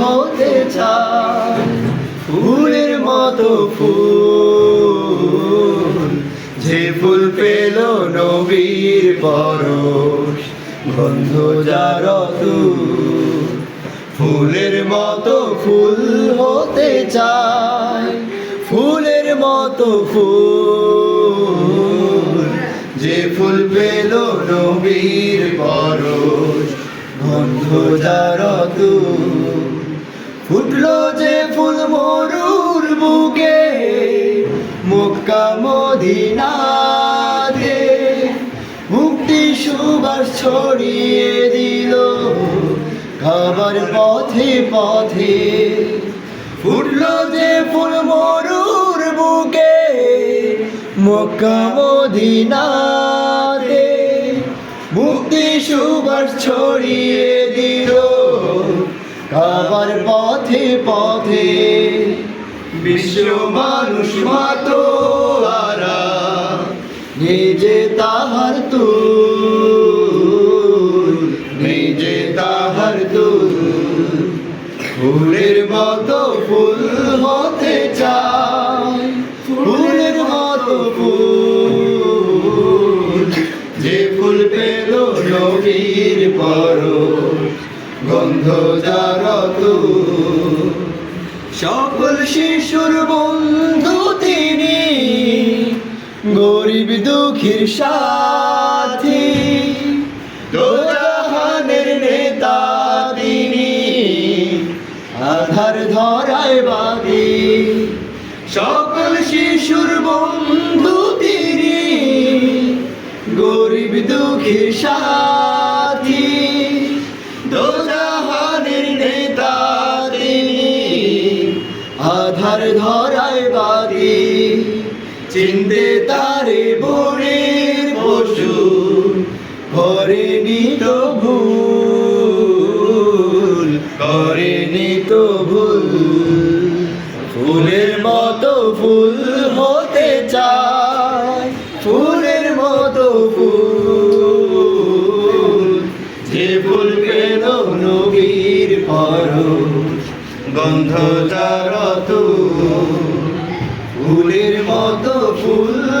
হতে চায়। ফুলের মতো ফুল, যে ফুল পেল নবীর পরশ, গন্ধ যার ফুলের মতো ফুল হতে চায়, ফুলের মতো ফুল, যে ফুল পেল নবীর পরশ, গন্ধ যার ফুটলো যে ফুল মরুর বুকে, মুক্কা মদিনাতে। মুক্তি সুবাস ছড়িয়ে দিল, খাবার পথে পথে। ফুটলো যে ফুল মরুর বুকে, মক্কা মদিনাতে। মুক্তি সুবাস ছড়িয়ে দিল খাবার পথে পথে বিশ্ব মানুষ মাতো নিজে তাহার তুল, নিজে তাহার তুল। ফুলের মতো ফুল হতে চায়, ফুলের মতো ফুল। যে ফুল পেল নবীর পর গন্ধ সকল শিশুর বন্ধু তিনি, গরিব দুঃখীর সাথী। দোজাহানের নেতা তিনি, আধার ধরায় বাদী। সকল শিশুর বন্ধু তিনি, গরিব দুঃখীর সাথী। আধার ধরায় বাদী চিনতে তারে বনের পশু করে নিত ভুল করে নিত ভুল। ফুলের মতো ফুল হতে চায়, ফুলের মতো ফুল। যে ফুল পেল নবীর পরশ গন্ধ তার ফুলের মতো ফুল হতে